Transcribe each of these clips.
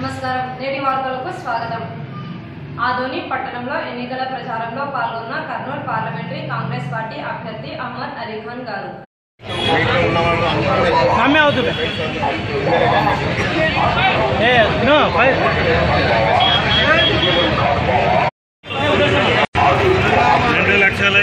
నమస్కారం. నేటి వార్తలకు స్వాగతం. ఆధోని పట్టణంలో ఎన్నికల ప్రచారంలో పాల్గొన్న కర్నూలు పార్లమెంటరీ కాంగ్రెస్ పార్టీ అభ్యర్థి అహ్మద్ అలీఖాన్ గారు. రెండు లక్షల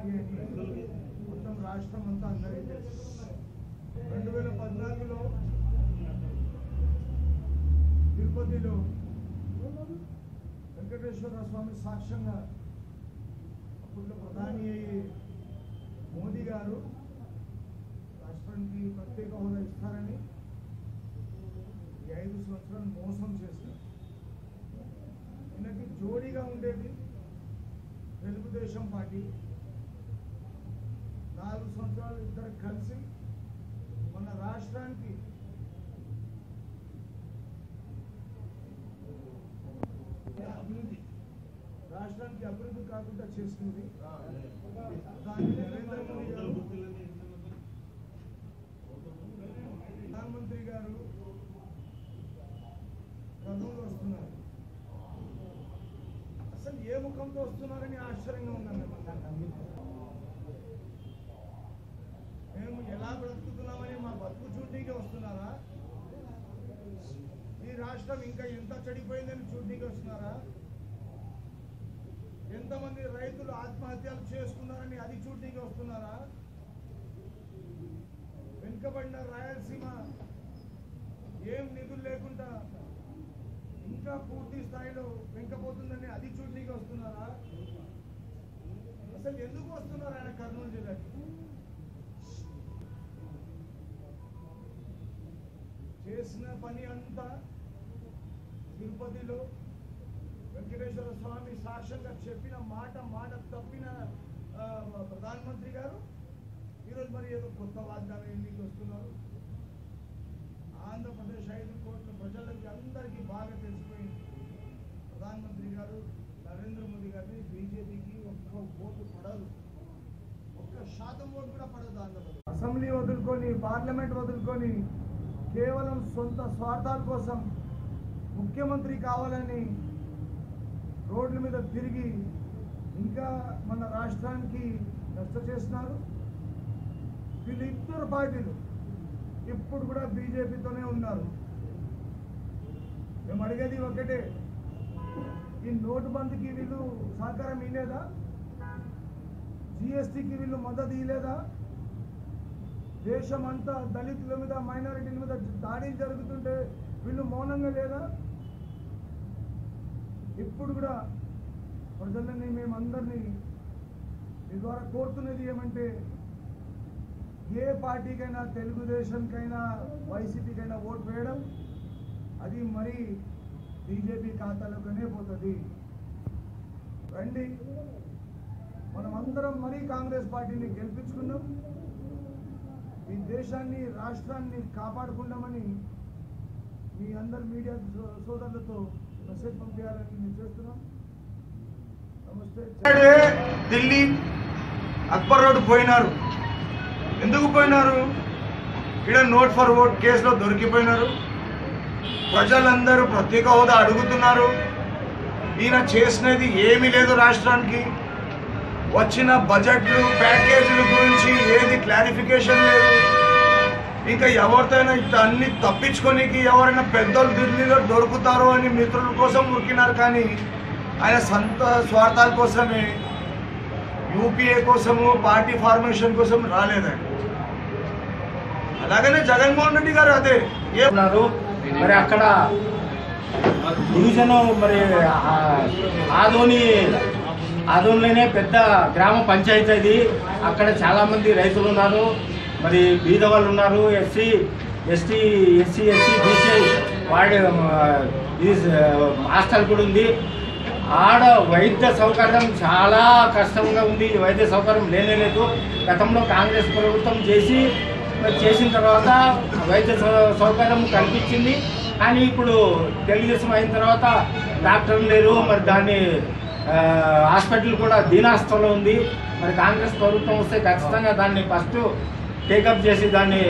మొత్తం రాష్ట్రం అంతా అందరికీ తెలుసు రెండు వేల పద్నాలుగులో తిరుపతిలో వెంకటేశ్వర స్వామి సాక్ష్యంగా అప్పుడు ప్రధాని అయ్యి మోదీ గారు రాష్ట్రానికి ప్రత్యేక హోదా ఇస్తారని ఈ ఐదు సంవత్సరాలు మోసం చేశారు. ఈయనకి జోడీగా ఉండేది తెలుగుదేశం పార్టీ. నాలుగు సంవత్సరాలు ఇద్దరు కలిసి మన రాష్ట్రానికి అభివృద్ధి రాష్ట్రానికి అభివృద్ధి కాకుండా చేసింది. ప్రధానమంత్రి గారు కర్నూలు వస్తున్నారు. అసలు ఏ ముఖంతో వస్తున్నారని ఆశ్చర్యంగా ఉన్నాను మేము ఎలా బ్రతుకుతున్నామని మా బతుకు చూడనీకి వస్తున్నారా ఈ రాష్ట్రం ఇంకా ఎంత చెడిపోయిందని చూడనీకి వస్తున్నారా ఎంతమంది రైతులు ఆత్మహత్యలు చేసుకున్నారని అది చూడటానికి వస్తున్నారా? వెనుకబడిన రాయలసీమ ఏం నిధులు లేకుండా ఇంకా పూర్తి స్థాయిలో వెంకపోతుందని అది చూడటానికి వస్తున్నారా? అసలు ఎందుకు వస్తున్నారు ఆయన కర్నూలు జిల్లాకి? చేసిన పని అంతా తిరుపతిలో వెంకటేశ్వర స్వామి సాక్ష్యంగా చెప్పిన మాట మాట తప్పిన ఆ, ప్రధానమంత్రి గారు ఈరోజు మరి ఏదో కొత్త వాగ్దానం ఎందుకు వస్తున్నారు? ఆంధ్రప్రదేశ్ ఐదు కోట్ల ప్రజలకి అందరికీ బాగా తెలిసిపోయింది. ప్రధానమంత్రి గారు నరేంద్ర మోదీ గారిని బీజేపీకి ఒక్క ఓటు పడదు. ఒక్క శాతం ఓటు కూడా పడదు ఆంధ్రప్రదేశ్. అసెంబ్లీ వదులుకొని పార్లమెంట్ వదులుకొని కేవలం సొంత స్వార్థాల కోసం ముఖ్యమంత్రి కావాలని రోడ్ల మీద తిరిగి ఇంకా మన రాష్ట్రానికి నష్ట చేస్తున్నారు. వీళ్ళు ఇద్దరు పార్టీలు ఇప్పుడు కూడా బీజేపీతోనే ఉన్నారు. మేము అడిగేది ఒకటే ఈ నోటు బంద్కి వీళ్ళు సహకారం ఇవ్వలేదా జిఎస్టీకి వీళ్ళు మద్దతు ఇవ్వలేదా దేశం అంతా దళితుల మీద మైనారిటీల మీద దాడి జరుగుతుంటే వీళ్ళు మౌనంగా లేదా? ఇప్పుడు కూడా ప్రజలని మేమందరినీ మీ ద్వారా కోరుతున్నది ఏమంటే ఏ పార్టీకైనా తెలుగుదేశంకైనా వైసీపీకైనా ఓటు వేయడం అది మరి బీజేపీ ఖాతాలోకనే పోతుంది. రండి మనం అందరం మరీ కాంగ్రెస్ పార్టీని గెలిపించుకున్నాం ఈ దేశాన్ని రాష్ట్రాన్ని కాపాడుకుందామని మీ అందరు మీడియా సోదరులతో ఢిల్లీ అక్బర్ రోడ్ పోయినారు. ఎందుకు పోయినారు? ఇక్కడ నోట్ ఫర్ ఓట్ కేసులో దొరికిపోయినారు. ప్రజలందరూ ప్రత్యేక హోదా అడుగుతున్నారు. ఈయన చేసినది ఏమీ లేదు రాష్ట్రానికి. వచ్చిన బడ్జెట్లు ప్యాకేజీల గురించి ఏది క్లారిఫికేషన్ లేదు. ఇంకా ఎవరితోనైనా ఇట్లా అన్ని తప్పించుకోనికి ఎవరైనా పెద్దోళ్ళు ఢిల్లీలో దొరుకుతారో అని మిత్రుల కోసం ఉరికినారు కానీ ఆయన సొంత స్వార్థాల కోసమే యూపీఏ కోసము పార్టీ ఫార్మేషన్ కోసం రాలేదండి అలాగనే జగన్మోహన్ రెడ్డి గారు అదే. ఏమన్నారు మరి అక్కడ డివిజన్ మరి ఆధోని ఆదోని పెద్ద గ్రామ పంచాయతీ అది. అక్కడ చాలామంది రైతులు ఉన్నారు. మరి బీద వాళ్ళు ఉన్నారు SC ST SC SC BC వాడి ఇది హాస్టల్ కూడా ఉంది. ఆడ వైద్య సౌకర్యం చాలా కష్టంగా ఉంది. వైద్య సౌకర్యం లేనే లేదు. గతంలో కాంగ్రెస్ ప్రభుత్వం చేసి మరి చేసిన తర్వాత వైద్య సౌ- సౌకర్యం కల్పించింది. కానీ ఇప్పుడు తెలుగుదేశం అయిన తర్వాత డాక్టర్లు లేరు. మరి దాన్ని హాస్పిటల్ కూడా దీనాస్థలో ఉంది. మరి కాంగ్రెస్ ప్రభుత్వం వస్తే ఖచ్చితంగా దాన్ని ఫస్ట్ టేకప్ చేసి దాన్ని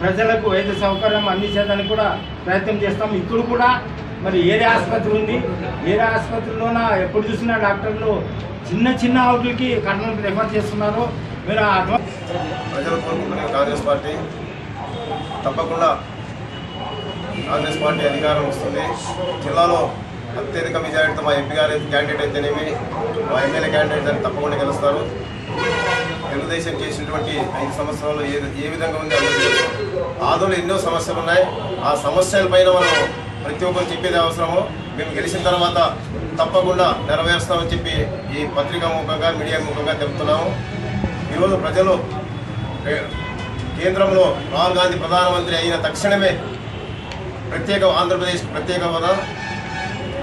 ప్రజలకు వైద్య సౌకర్యం అందించేదానికి కూడా ప్రయత్నం చేస్తాం. ఇప్పుడు కూడా మరి ఏరియా ఆసుపత్రి ఉంది. ఏరియా ఆసుపత్రిలోన ఎప్పుడు చూసినా డాక్టర్లు చిన్న చిన్న అవుట్లకి కట్నం రెఫర్ చేస్తున్నారు. మీరు ఆ ప్రజలు కోరుకుంటున్న కాంగ్రెస్ పార్టీ తప్పకుండా కాంగ్రెస్ పార్టీ అధికారం వస్తుంది. జిల్లాలో అత్యధిక మెజారిటీతో మా ఎంపీ గారి క్యాండిడేట్ అయితేనేమి మా ఎమ్మెల్యే క్యాండిడేట్ అని తప్పకుండా గెలుస్తారు. తెలుగుదేశం చేసినటువంటి ఐదు సంవత్సరాలు ఏ ఏ విధంగా ఉంది ఆదోళన ఎన్నో సమస్యలు ఉన్నాయి. ఆ సమస్యల పైన మనం ప్రతి ఒక్కరు చెప్పేది అవసరము. మేము గెలిచిన తర్వాత తప్పకుండా నెరవేరుస్తామని చెప్పి ఈ పత్రికా ముఖంగా మీడియా ముఖంగా తెలుపుతున్నాము ఈరోజు ప్రజలు కేంద్రంలో రాహుల్ గాంధీ ప్రధానమంత్రి అయిన తక్షణమే ప్రత్యేక ఆంధ్రప్రదేశ్ ప్రత్యేక హోదా.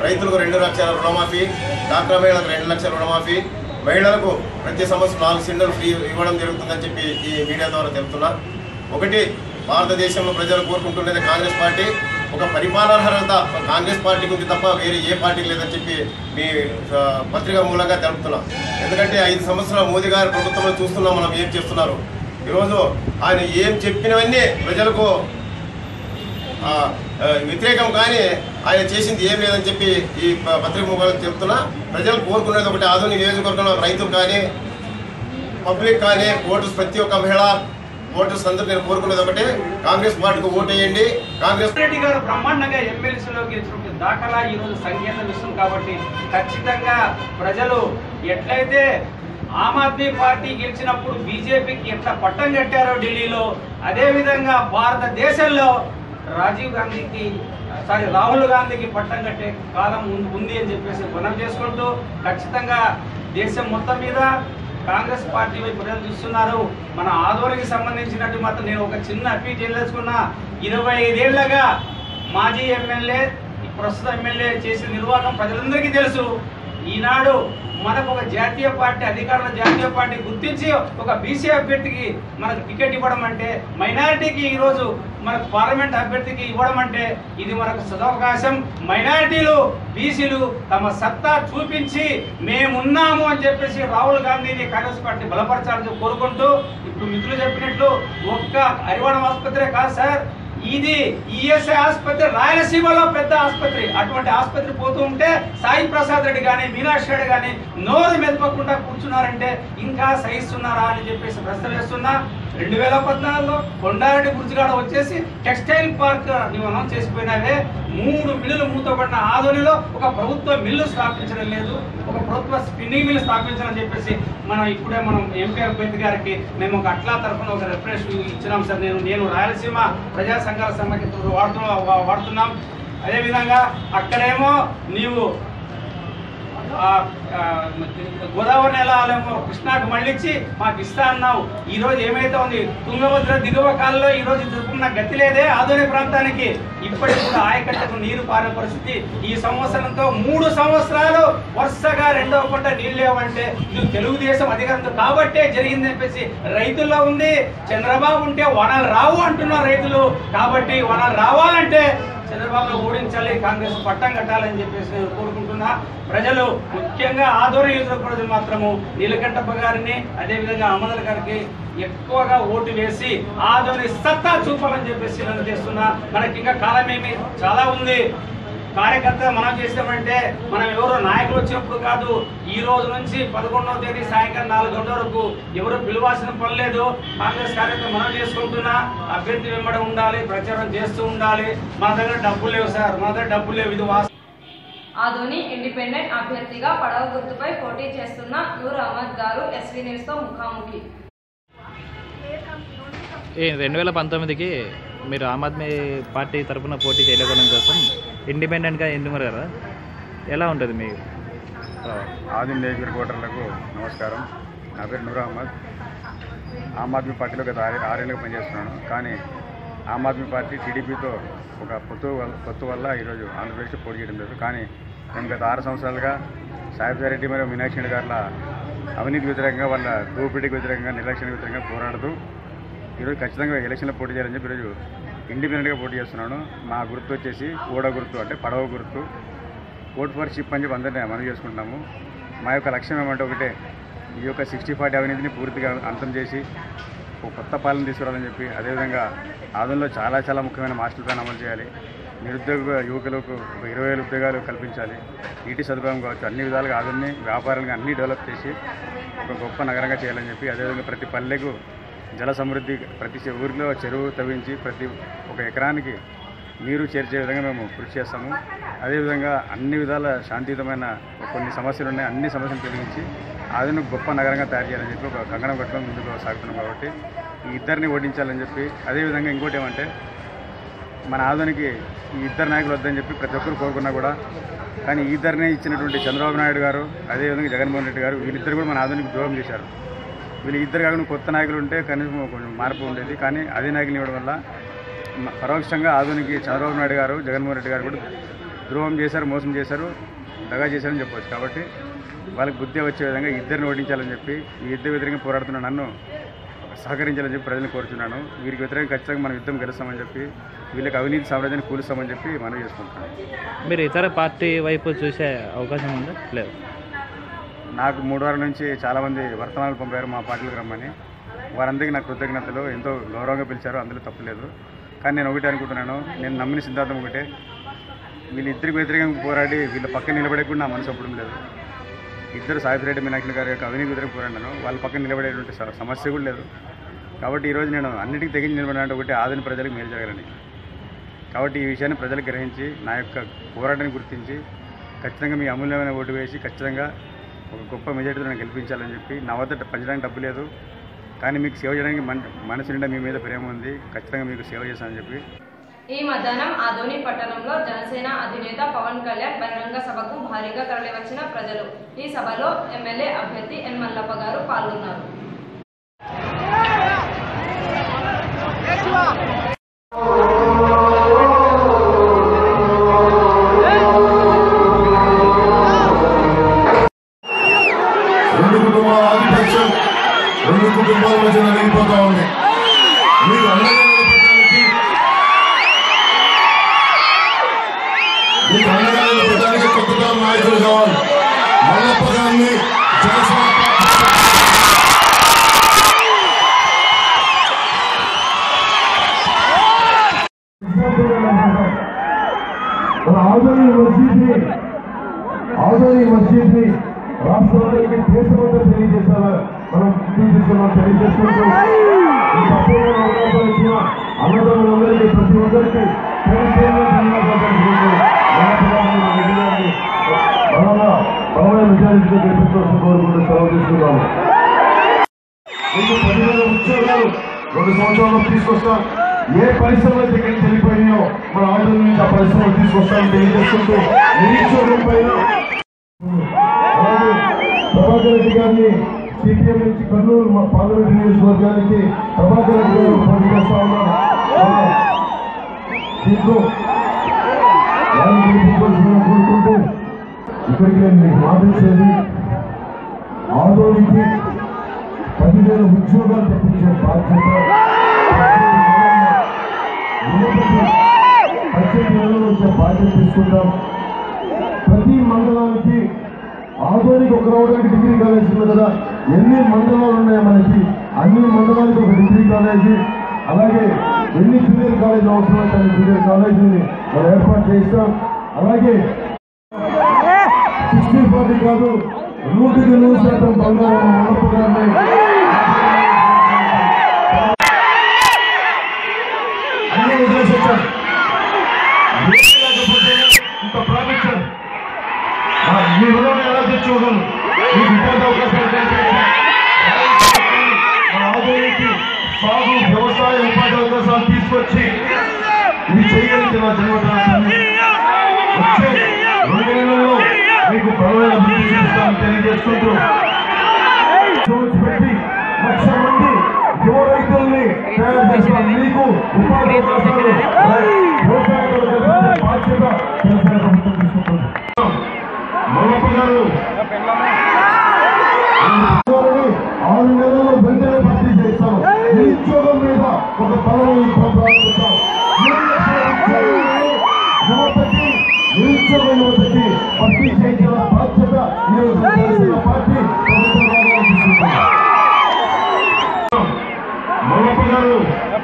రైతులకు రెండు లక్షల రుణమాఫీ డాక్టర్ మహిళలకు రెండు లక్షల రుణమాఫీ మహిళలకు ప్రతి సంవత్సరం నాలుగు సిలిండర్లు ఫ్రీ ఇవ్వడం జరుగుతుందని చెప్పి ఈ మీడియా ద్వారా తెలుపుతున్నా. ఒకటి భారతదేశంలో ప్రజలు కోరుకుంటున్నది కాంగ్రెస్ పార్టీ. ఒక పరిపాలనార్హత కాంగ్రెస్ పార్టీకి ఉంది తప్ప వేరే ఏ పార్టీకి లేదని చెప్పి మీ పత్రిక మూలంగా తెలుపుతున్నాం. ఎందుకంటే ఐదు సంవత్సరాలు మోదీ గారి ప్రభుత్వంలో చూస్తున్నాం మనం ఏం చేస్తున్నారు. ఈరోజు ఆయన ఏం చెప్పినవన్నీ ప్రజలకు వ్యతిరేకం కానీ ఆయన చేసింది ఏం లేదని చెప్పి ఈ పత్రిక ముఖాలు చెప్తున్నా. ప్రజలు కోరుకునేది ఒకటి ఆధునిక నియోజకవర్గంలో రైతులు కానీ పబ్లిక్ కానీ ఓటర్స్ ప్రతి ఒక్క మహిళ ఓటర్స్ అందరూ నేను కోరుకునేది ఒకటి. కాంగ్రెస్ పార్టీకి ఓటేయండి. కాంగ్రెస్ రెడ్డి గారు బ్రహ్మాండంగా ఎమ్మెల్సీలో గెలిచినటువంటి దాఖలా ఈ రోజు సంకేత విషయం కాబట్టి ఖచ్చితంగా ప్రజలు ఎట్లయితే ఆమ్ ఆద్మీ పార్టీ గెలిచినప్పుడు బీజేపీకి ఎట్లా పట్టం కట్టారో ఢిల్లీలో అదేవిధంగా భారతదేశంలో రాజీవ్ గాంధీకి సారీ రాహుల్ గాంధీకి పట్టం కట్టే కాలం ఉంది ఉంది అని చెప్పేసి మనం చేసుకుంటూ ఖచ్చితంగా దేశం మొత్తం మీద కాంగ్రెస్ పార్టీ వైపు ప్రజలు చూస్తున్నారు. మన ఆదోనికి సంబంధించినట్టు మాత్రం నేను ఒక చిన్న అప్పీల్ చేయదలుచుకున్నా ఇరవై ఐదేళ్ళగా మాజీ ఎమ్మెల్యే ప్రస్తుత ఎమ్మెల్యే చేసిన నిర్వాహకం ప్రజలందరికీ తెలుసు. ఈనాడు మనకు ఒక జాతీయ పార్టీ అధికారంలో జాతీయ పార్టీ గుర్తించి ఒక బీసీ అభ్యర్థికి మనకు టికెట్ ఇవ్వడం అంటే మైనారిటీకి ఈరోజు మనకు పార్లమెంట్ అభ్యర్థికి ఇవ్వడం అంటే ఇది మనకు సదవకాశం. మైనారిటీలు బీసీలు తమ సత్తా చూపించి మేమున్నాము అని చెప్పేసి రాహుల్ గాంధీని కాంగ్రెస్ పార్టీ బలపరచాలని కోరుకుంటూ ఇప్పుడు మిత్రులు చెప్పినట్లు ఒక్క హరివాణం ఆసుపత్రే కాదు సార్ ఇది ఈఎస్ఐ ఆసుపత్రి రాయలసీమలో పెద్ద ఆసుపత్రి. అటువంటి ఆసుపత్రి పోతూ ఉంటే సాయి ప్రసాద్ రెడ్డి కానీ మీనాక్షి రెడ్డి కానీ నోరు మెదపకుండా కూర్చున్నారంటే ఇంకా సహిస్తున్నారా అని చెప్పేసి ప్రశ్న వేస్తున్నా. రెండు వేల పద్నాలుగులో కొండారెడ్డి గుర్జుగాడ వచ్చేసి టెక్స్టైల్ పార్క్ నువ్వు అనౌన్స్ చేసిపోయినావే. మూడు మిల్లులు మూతపడిన ఆధునిలో ఒక ప్రభుత్వ మిల్లు స్థాపించడం లేదు. ఒక ప్రభుత్వ స్పిన్నింగ్ మిల్లు స్థాపించడం చెప్పేసి మనం ఇప్పుడే మనం ఎంపీ అభ్యర్థి గారికి మేము ఒక అట్లా తరఫున ఒక రిఫరెన్స్ ఇచ్చినాం సార్. నేను నేను రాయలసీమ ప్రజా సంఘాల సమాఖ్య వాడుతున్నా వాడుతున్నాం. అదేవిధంగా అక్కడేమో నీవు గోదావరి నెలలో కృష్ణాకు మళ్ళించి మాకు ఇస్తా అన్నావు. ఈ రోజు ఏమైతే ఉంది? తుంగభద్ర దిగువ కాలంలో ఈ రోజు దుర్గున్న గతి లేదే ఆధునిక ప్రాంతానికి. ఇప్పటికి కూడా ఆయకట్టకు నీరు పారే పరిస్థితి. ఈ సంవత్సరంతో మూడు సంవత్సరాలు వరుసగా రెండవ పంట నీళ్ళు లేవంటే ఇది తెలుగుదేశం అధికారంతో కాబట్టే జరిగింది చెప్పేసి రైతుల్లో ఉంది. చంద్రబాబు ఉంటే వనాలు రావు అంటున్నారు రైతులు. కాబట్టి వనాలు రావాలంటే చంద్రబాబు ఓడించాలి కాంగ్రెస్ పట్టం కట్టాలని చెప్పేసి కోరుకుంటున్నారు కోరుకుంటున్నా ప్రజలు ముఖ్యంగా ఆదోని నియోజకవర్గ ప్రజలు మాత్రము నీలకంఠప్ప గారిని అదేవిధంగా అమదర్ గారికి ఎక్కువగా ఓటు వేసి ఆదోని సత్తా చూపాలని చెప్పేసి నన్ను చేస్తున్నా. మనకి ఇంకా కాలం ఏమి చాలా ఉంది. కార్యకర్త మనం చేసామంటే మనం ఎవరు నాయకులు వచ్చినప్పుడు కాదు ఈ రోజు నుంచి పదకొండవ తేదీ సాయంకాలం నాలుగు గంటల వరకు ఎవరు పిలవాల్సిన పని లేదు. కాంగ్రెస్ కార్యకర్త మనం చేసుకుంటున్నా అభ్యర్థి వెంబడి ఉండాలి ప్రచారం చేస్తూ ఉండాలి. మన దగ్గర డబ్బులు లేవు సార్ మన దగ్గర డబ్బులు లేవు ఇది వాస్తవం. ఆధోని ఇండిపెండెంట్ అభ్యర్థిగా పడవ గుర్తుపై పోటీ చేస్తున్న నూర్ అహ్మద్ గారు ఎస్వీ న్యూస్తో ముఖాముఖి. రెండు వేల పంతొమ్మిదికి మీరు ఆమ్ ఆద్మీ పార్టీ తరఫున పోటీ చేయలేకపోవడం కోసం ఇండిపెండెంట్గా ఎన్నుమరు కదా ఎలా ఉంటుంది మీ ఆది నేగిరి ఓటర్లకు నమస్కారం. నా పేరు నూర్ అహ్మద్. ఆమ్ ఆద్మీ పార్టీలో గత ఆరు ఆరేళ్ళుగా పనిచేస్తున్నాను. కానీ ఆమ్ ఆద్మీ పార్టీ టీడీపీతో ఒక పొత్తు వల్ల పొత్తు వల్ల ఈరోజు ఆంధ్రప్రదేశ్లో పోటీ చేయడం లేదు. కానీ మేము గత ఆరు సంవత్సరాలుగా సాయిబ్జారెడ్డి మరియు మీనాక్షి రెడ్డి గారుల అవినీతి వ్యతిరేకంగా వాళ్ళ దూపిడికి వ్యతిరేకంగా నిర్లక్ష్యానికి వ్యతిరేకంగా పోరాడుతూ ఈరోజు ఖచ్చితంగా ఎలక్షన్లో పోటీ చేయాలని చెప్పి ఈరోజు ఇండిపెండెంట్గా పోటీ చేస్తున్నాను. మా గుర్తు వచ్చేసి ఓడ గుర్తు అంటే పడవ గుర్తు. ఓట్ ఫర్ షిప్ అని చెప్పి అందరినీ మనవి చేసుకుంటున్నాము. మా యొక్క లక్ష్యం ఏమంటే ఒకటే ఈ యొక్క సిక్స్టీ ఫార్టీ అవినీతిని పూర్తిగా అంతం చేసి కొత్త పాలన తీసుకురావాలని చెప్పి అదేవిధంగా ఆదంలో చాలా చాలా ముఖ్యమైన మాస్టర్ ప్లాన్ అమలు చేయాలి. నిరుద్యోగ యువకులకు ఒక ఇరవై వేల ఉద్యోగాలు కల్పించాలి. నీటి సదుపాయం కావచ్చు అన్ని విధాలుగా ఆదన్ని వ్యాపారాలుగా అన్నీ డెవలప్ చేసి ఒక గొప్ప నగరంగా చేయాలని చెప్పి అదేవిధంగా ప్రతి పల్లెకు జల సమృద్ధి ప్రతి ఊరిలో చెరువు తవ్వించి ప్రతి ఒక ఎకరానికి మీరు చేర్చే విధంగా మేము కృషి చేస్తాము. అదేవిధంగా అన్ని విధాల శాంతియుతమైన కొన్ని సమస్యలు ఉన్నాయి. అన్ని సమస్యలు తొలగించి ఆదిను గొప్ప నగరంగా తయారు చేయాలని చెప్పి ఒక కంగణం కట్టుకొని ముందుకు సాగుతున్నాం కాబట్టి ఈ ఇద్దరిని ఓడించాలని చెప్పి అదేవిధంగా ఇంకోటి ఏమంటే మన ఆధునికి ఈ ఇద్దరు నాయకులు వద్దని చెప్పి ప్రతి ఒక్కరు కోరుకున్నా కూడా కానీ ఈ ఇద్దరిని ఇచ్చినటువంటి చంద్రబాబు నాయుడు గారు అదేవిధంగా జగన్మోహన్ రెడ్డి గారు వీళ్ళిద్దరు కూడా మన ఆధునికి ద్రోహం చేశారు. వీళ్ళు ఇద్దరు కాకుండా కొత్త నాయకులు ఉంటే కనీసం కొంచెం మార్పు ఉండేది. కానీ అదే నాయకులు ఇవ్వడం వల్ల పరోక్షంగా ఆధునికి చంద్రబాబు నాయుడు గారు జగన్మోహన్ రెడ్డి గారు కూడా ద్రోహం చేశారు మోసం చేశారు దగా చేశారని చెప్పవచ్చు కాబట్టి వాళ్ళకి బుద్ధి వచ్చే విధంగా ఇద్దరిని ఓడించాలని చెప్పి ఈ ఇద్దరు వ్యతిరేకంగా పోరాడుతున్న నన్ను సహకరించాలని చెప్పి ప్రజలను కోరుచున్నాను. వీరికి వ్యతిరేకంగా ఖచ్చితంగా మనం యుద్ధం గెలుస్తామని చెప్పి వీళ్ళకి అవినీతి సామ్రాజ్యాన్ని కూలుస్తామని చెప్పి మనవి చేసుకుంటున్నాను. మీరు ఇతర పార్టీ వైపు చూసే అవకాశం ఉందా? లేదు. నాకు మూడు వారాల నుంచి చాలామంది వర్తమానాలు పంపారు మా పార్టీలకు రమ్మని. వారందరికీ నా కృతజ్ఞతలు. ఎంతో గౌరవంగా పిలిచారు. అందులో తప్పులేదు కానీ నేను ఒకటే అనుకుంటున్నాను. నేను నమ్మిన సిద్ధాంతం ఒకటే. వీళ్ళిద్దరికి వ్యతిరేకంగా పోరాడి వీళ్ళ పక్కన నిలబడే కూడా నా మనసు ఒప్పడం లేదు. ఇద్దరు సాయిరెడ్డి మీనాక్షి గారి యొక్క అవినీతి వ్యతిరేక పోరాడాను వాళ్ళ పక్కన నిలబడేటువంటి సమస్య కూడా లేదు. కాబట్టి ఈరోజు నేను అన్నిటికీ తెగించి నిలబడినట్టు ఒకటి ఆదిన ప్రజలకు మేలు జరగాలని. కాబట్టి ఈ విషయాన్ని ప్రజలు గ్రహించి నా యొక్క పోరాటాన్ని గుర్తించి ఖచ్చితంగా మీ అమూల్యమైన ఓటు వేసి ఖచ్చితంగా ఒక గొప్ప మెజార్టీతో నన్ను గెలిపించాలని చెప్పి నా వద్ద పంచడానికి డబ్బు లేదు. కానీ మీకు సేవ చేయడానికి మన మనసు నిండా మీ మీద ప్రేమ ఉంది. ఖచ్చితంగా మీకు సేవ చేశానని చెప్పి. ఈ మధ్యాహ్నం ఆదోని పట్టణంలో జనసేన అధినేత పవన్ కళ్యాణ్ బహిరంగ సభకు భారీగా తరలివచ్చిన ప్రజలు. ఈ సభలో ఎమ్మెల్యే అభ్యర్థి ఎన్ మల్లప్ప గారు పాల్గొన్నారు. రెండు కుటుంబాల మధ్య నలిగిపోతా ఉంది. మీరు అండగా నిలబడటానికి మీకు అండగా నిలబడటానికి కొత్త నాయకులు కావాలి. మహాత్మాగాంధీ రెడ్డి గారిని బలంగా బలమైన మెజారిటీతో గెలిపించాల్సిన కోరుకుంటూ సెలవు తీసుకున్నాము మీకు పదివేల ఉద్యోగాలు రెండు సంవత్సరాల్లో తీసుకొస్తాం. ఏ పరిశ్రమ అయితే వెళ్ళిపోయినాయో మన ఆటల నుంచి ఆ పరిశ్రమలు తీసుకొస్తామని తెలియజేసుకుంటూ నిరీక్షణ పైన ప్రభాకర్ రెడ్డి గారిని సిపిఎం నుంచి కర్నూలు మా పార్లమెంట్ నియోజకవర్గానికి ప్రభాకర్ రెడ్డి గారు పోటీ చేస్తా ఉన్నారు. దీంట్లో కోరుకుంటూ ఇక్కడికి నేను మీకు మాటించేది ఆదోనికి పదివేల ఉద్యోగాలు తెప్పించే బాధ్యత పద్దెనిమిది నెలలు వచ్చే బాధ్యత తీసుకుంటాం ప్రతి మండలానికి ఆధోనికి ఒక డిగ్రీ కాలేజ్ ఉంది కదా ఎన్ని మండలాలు ఉన్నాయి మనకి అన్ని మండలానికి ఒక డిగ్రీ కాలేజీ అలాగే ఎన్ని జూనియర్ కాలేజ్ అవసరమైతే అన్ని జూనియర్ కాలేజీని మనం ఏర్పాటు చేస్తాం అలాగే సిక్స్టీ ఫార్టీ కాదు నూటికి నూరు శాతం బంగారం మనపు గారిని ఇవి చేయగలిగితే నా జన్మదినాన్ని వచ్చే రెండు నెలల్లో మీకు చేస్తాను తెలియజేసుకుంటూ చూసి పెట్టి లక్ష మంది యువ రైతుల్ని తయారు చేస్తాం మీకు ఉపాధి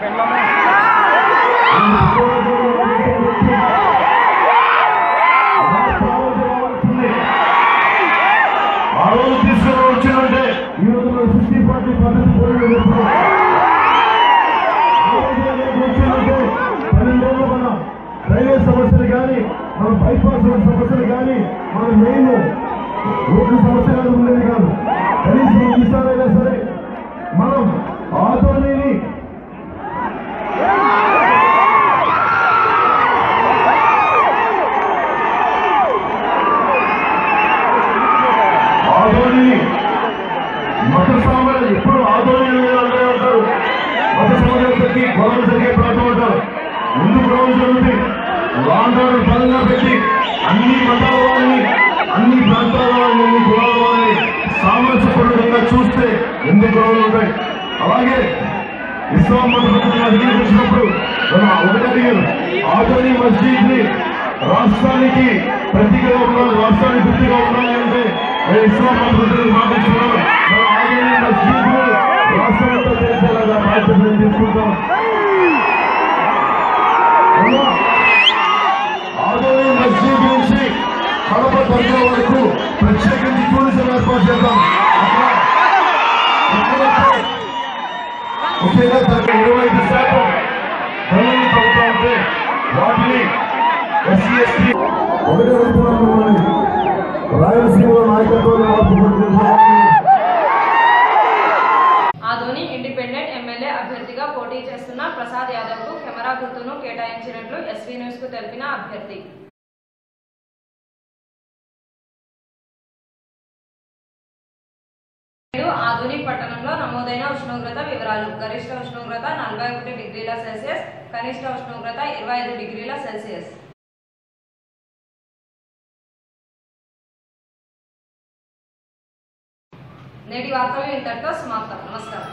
ఆ ఇస్లాం మతపత్రికలు ఒకటి అడిగారు ఆధోని ని రాష్ట్రానికి ప్రతిగా ఉండాలి రాష్ట్రానికి గుర్తుగా ఉండాలి అంటే మరి ఇస్లాం మతపత్రికలు మాటిస్తున్నాం మన ఆధోని మస్జిద్ని రాష్ట్రంతో చేసేలాగా బాధ్యత తీసుకుంటాం అమ్మా, ఆదోని మస్జిద్ నుంచి కడప దర్గా వరకు ప్రత్యేకించి టూరిజం ఏర్పాటు చేద్దాం ముఖ్యంగా ఇరవై ఐదు శాతం వాటిని ఎస్సీ ఎస్టీ ఒకటే రాయలసీమ నాయకత్వాన్ని ఇండిపెండెంట్ ఎమ్మెల్యే అభ్యర్థిగా పోటీ చేస్తున్న ప్రసాద్ యాదవ్కు కెమెరా గుర్తును కేటాయించినట్లు ఎస్వీ న్యూస్కు తెలిపిన అభ్యర్థి. పట్టణంలో నమోదైన ఉష్ణోగ్రత వివరాలు గరిష్ట ఉష్ణోగ్రత నలభై ఒకటి డిగ్రీల సెల్సియస్ కనిష్ట ఉష్ణోగ్రత ఇరవై ఐదు డిగ్రీల సెల్సియస్ నేటి వార్తలు ఇంతటితో సమాప్తం నమస్కారం